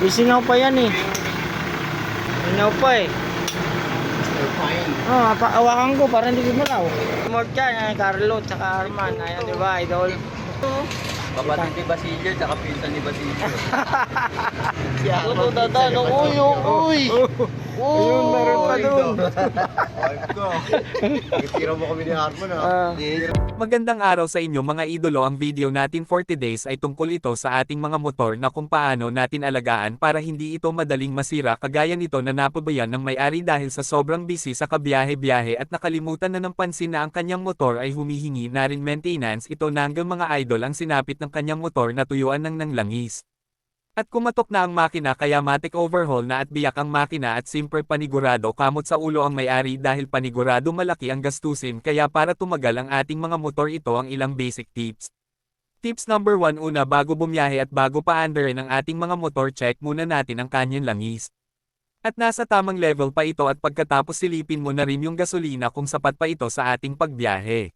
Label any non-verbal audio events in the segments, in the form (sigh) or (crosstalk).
Isingaw pa yan eh. Singaw pa eh. Oh, awakan ko para hindi gumalaw. Mort yan, yan, Carlo, tsaka Arman. Ayan, di ba, idol? Kapatid ni Basilio, tsaka pinsan ni Basilio. (laughs) Ano, dada, no, uy, uy. Ayun, meron pa dun. Wife ko. Tira mo kami ni Harmon Ah. Magandang araw sa inyo mga idolo ang video natin for today's ay tungkol ito sa ating mga motor na kung paano natin alagaan para hindi ito madaling masira kagaya nito na napabayan ng may-ari dahil sa sobrang busy sa kabiyahe-biyahe at nakalimutan na ng pansin na ang kanyang motor ay humihingi na rin maintenance ito na hanggang mga idol ang sinapit ng kanyang motor na tuyuan ng nanglangis. At kumatok na ang makina kaya matik overhaul na at biyak ang makina at simple panigurado kamot sa ulo ang may-ari dahil panigurado malaki ang gastusin kaya para tumagal ang ating mga motor ito ang ilang basic tips. Tips number 1 una bago bumiyahe at bago pa underin ang ating mga motor check muna natin ang kanyang langis. At nasa tamang level pa ito at pagkatapos silipin mo na rin yung gasolina kung sapat pa ito sa ating pagbiyahe.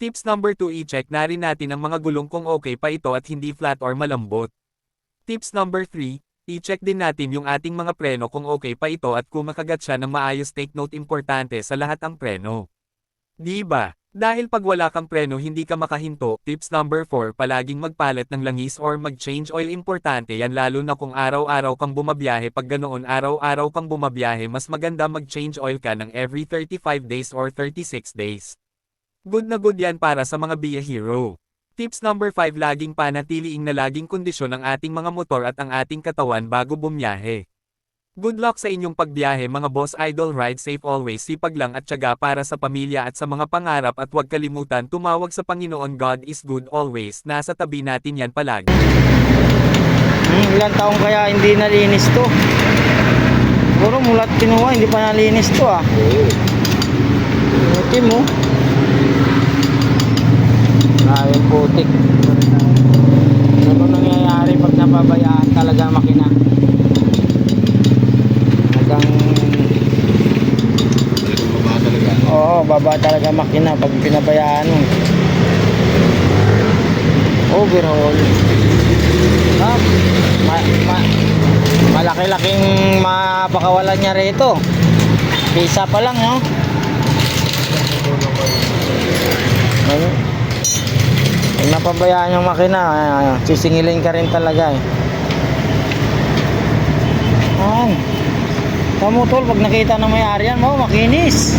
Tips number 2 i-check na rin natin ang mga gulong kung okay pa ito at hindi flat or malambot. Tips number 3, i-check din natin yung ating mga preno kung okay pa ito at kung makagat siya ng maayos take note importante sa lahat ang preno. Di ba? Dahil pag wala kang preno hindi ka makahinto, tips number 4 palaging magpalit ng langis or mag-change oil importante yan lalo na kung araw-araw kang bumabiyahe pag ganoon araw-araw kang bumabiyahe mas maganda mag-change oil ka ng every 35 days or 36 days. Good na good yan para sa mga Bia Hero. Tips number 5 Laging panatiliing na laging kondisyon ang ating mga motor at ang ating katawan bago bumiyahe. Good luck sa inyong pagbiyahe mga boss idol ride safe always sipag lang at tiyaga para sa pamilya at sa mga pangarap at huwag kalimutan tumawag sa Panginoon God is good always nasa tabi natin yan palagi. Hmm, ilang taong kaya hindi nalinis to? Siguro mulat kinuha, hindi pa nalinis to ah. Puti mo. Yung putik. Ano nangyayari pag napabayaan talaga makina? Hanggang Baba talaga. Oo, baba talaga makina pag pinabayaan mo. Overhaul. Ah, ma ma malaki-laking mapakawalan niya rito. Pisa pa lang, no? Ayun. Pag napabayaan yung makina, ah, sisingilin ka rin talaga eh. Ayan. Tamo tol, pag nakita ng may-ari yan, mo, makinis.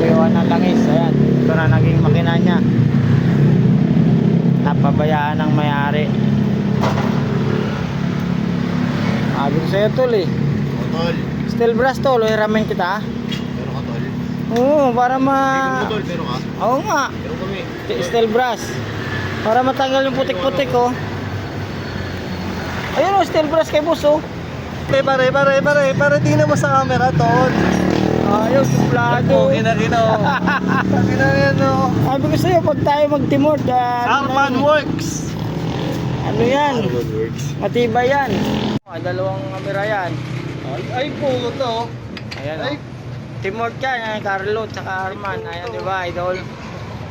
Tuyuan ng langis, ayan. Ito na naging makina niya. Napabayaan ng may-ari. Sabi ko sa'yo tol eh. Tol. Steel brass tol, iramin kita. Pero ka tol. Oo, para ma... Ikaw mo tol, pero ka. Oo nga, Pero. Steel brass. Para matanggal yung putik-putik oh. Ayun oh, steel brass kay boss oh. Pare, pare, pare, pare, pare, tingnan mo sa camera, tol. Ayos, suplado. Okay na rin, oh. (laughs) Okay na rin, oh. Sabi ko sa'yo, pag tayo mag-timor, ah, Arman Works. ano yan? Works. Matibay yan. Ah, dalawang kamera yan. Ay, ay, puro to. Ayan Ay. oh. Timor yan, Carlo, tsaka Arman. Ayan, di ba, idol?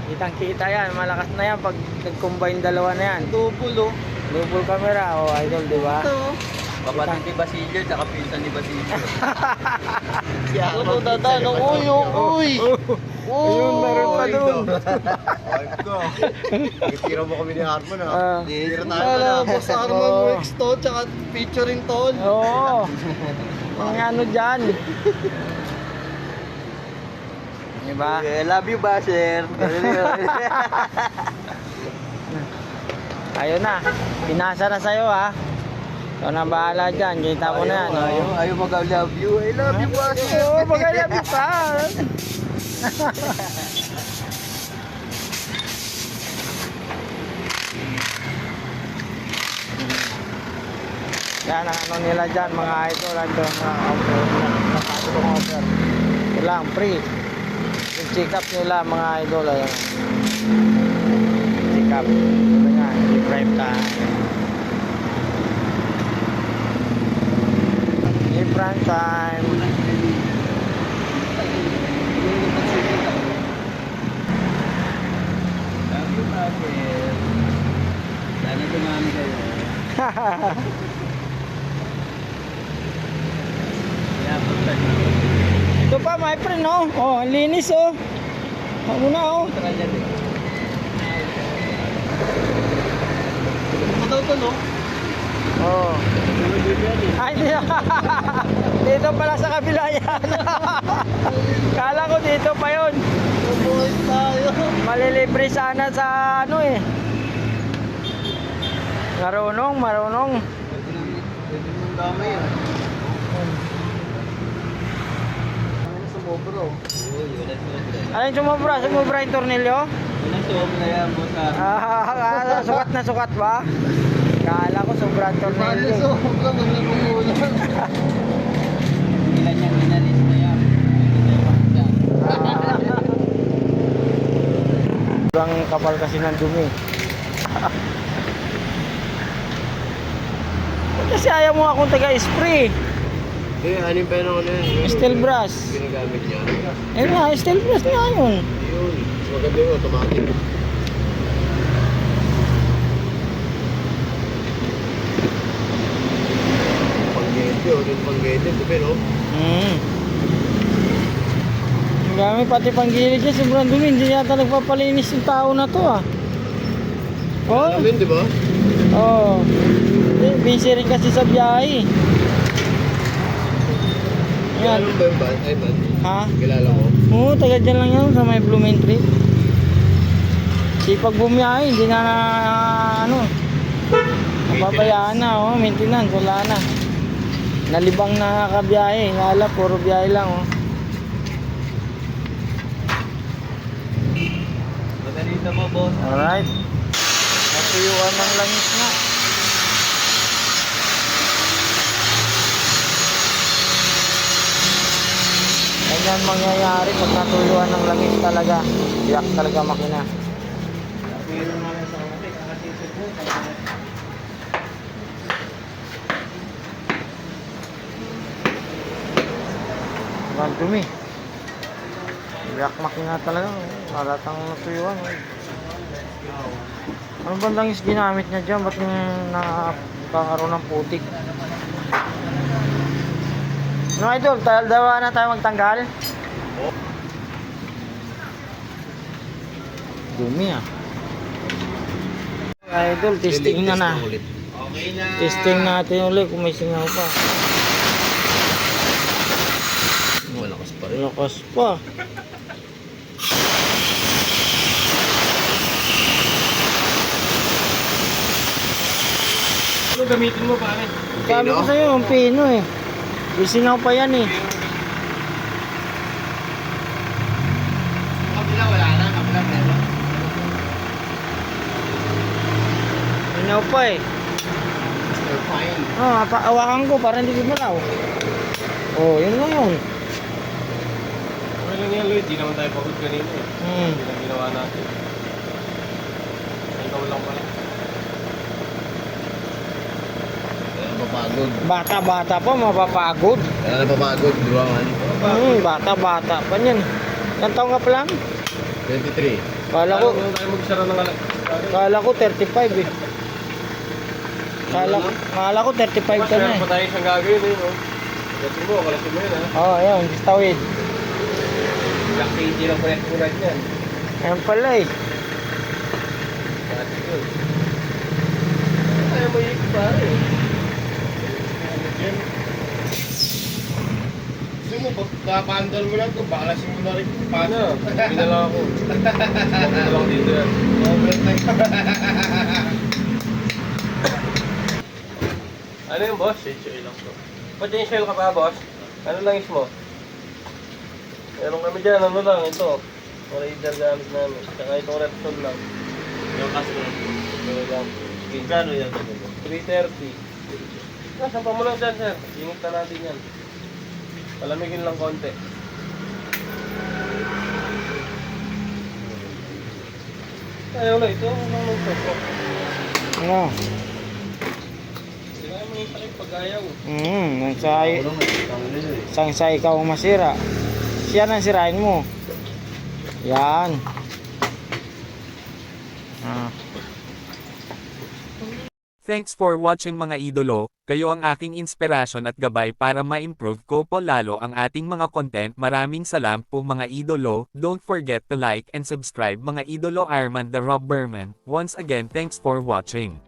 Kitang kita yan, malakas na yan pag nag-combine dalawa na yan. Double, oh. Double camera, oh, idol, di ba? Ito, oh. Kapatid ni Basilio, tsaka pinsan ni Basilio. (laughs) Ano, dada, no, uy, oh, uy. (laughs) Ayun, meron pa dun. Wife ko. Tira mo kami ni Harmon, ha? Ah. Tira tayo pala. Boss Harmon. Works to, tsaka featuring tol. Oo. Ang ano dyan. (laughs) Diba? I love you, Basher. (laughs) Ayun na. Pinasa na sa'yo ha. Ikaw na bahala dyan. Kita ko na yan. Ayaw, oh. ayaw mag-I love you. I love you, Basher. Oo, magalang pa. (laughs) Yan ang ano nila dyan mga idol. Ito mga offer. Nakatulong offer. Ito lang, free. Yung check up nila mga idol. Ayan. Check up. Ito nga, hindi prime time. Hindi prime time. Sana dumami kayo. Ito pa, my friend, oh. Oh, linis, oh. Ano na, oh. Oh. Ay, di (laughs) Dito pala sa kabila yan. (laughs) Kala ko dito pa yun. Malilibre sana sa ano eh. Marunong, marunong. Alin sumobra? Sumobra yung tornilyo? Ah, sukat na sukat ba? Kala ko sobrang tornilyo. Sobrang kapal kasi ng dumi. (laughs) kasi ayaw mo akong taga-spray. Eh, anim pa yun ako na yan. Steel brush. Ginagamit niya. Eh nga, steel brush nga yun. Yun. Maganda yung automatic. Panggete, o yung panggete, diba no? Hmm. Ang dami pati panggilid niya, sobrang dumi. Hindi yata nagpapalinis yung tao na to ah. Oh, Alam yun, di ba? oh. Hindi, Busy rin kasi sa biyahe. Yan. Kilala ba yung ban? Ay, ban? Ha? Kilala ko. Oo, taga dyan lang yan sa may Blumentry. Sipag bumiyahe, hindi na, na ano, napabayaan na, oh, maintenance, wala na. Nalibang na kabiyahe, wala, puro biyahe lang, oh. Madalita mo, boss. Alright. Natuyuan ng langis nga. Ganyan mangyayari pag natuyuan ng langis talaga. Iyak talaga makina. Ang dumi. Iyak makina talaga. Halatang natuyuan. Ano ba langis ginamit niya dyan? Ba't nakakaroon ng putik? No idol, tal dawa na tayo magtanggal. Dumi ah. Idol, testing na na. Okay na. Testing natin ulit kung may singaw pa. Malakas pa rin. Lakas pa. Ano gamitin mo, pare? Sabi ko sa'yo, yung pino eh. May singaw pa yan eh. Kabila, wala na. Kabila, meron. Singaw pa eh. Ah, paawakan ko para hindi gumalaw. Oh, yun lang yun. Okay lang yan, Lloyd. Di naman tayo pagod kanina eh. Hmm. Hindi lang ginawa natin. Ikaw lang pala. Kaya napapagod. Bata-bata pa, mapapagod. Kaya napapagod, di ba man? Hmm, bata-bata pa niyan. Ilang taong ka pa lang? 23. Kala ko, tayo magsara ng alam. kala ko 35 eh. Kala ko, kala ko 35 ka na eh. pa tayo siyang gagawin eh, no? Kalasin mo, kalasin mo yun ha. Oh, ayun, sa tawid. Black KG lang pala yung ride niyan. Ayun pala eh. Kalasin yun. Ayaw mo ikot pare. Gusto mo, pagkapandal mo lang ito, bakalasin mo na rin. Paano? Lang ako. Na lang dito yan. Ano yung boss? HA lang to. Potential ka pa, boss? Ano lang is mo? Meron kami dyan, ano lang, ito. Raider gamit namin. Tsaka itong Repsol lang. Yung kaso Ano lang. Gano yan? 330. Ah, sampa mo lang dyan, sir. Na natin yan. Palamigin lang konti. Ayaw na, ito. Ano lang ito? Ano? Sila mo yung takip pag ayaw. Hmm, nang sa, sang sa ikaw masira. Siya nang sirain mo. Yan. Ah. Thanks for watching mga idolo, kayo ang aking inspirasyon at gabay para ma-improve ko po lalo ang ating mga content. Maraming salam po mga idolo, don't forget to like and subscribe mga idolo Arman the Rob Berman. Once again thanks for watching.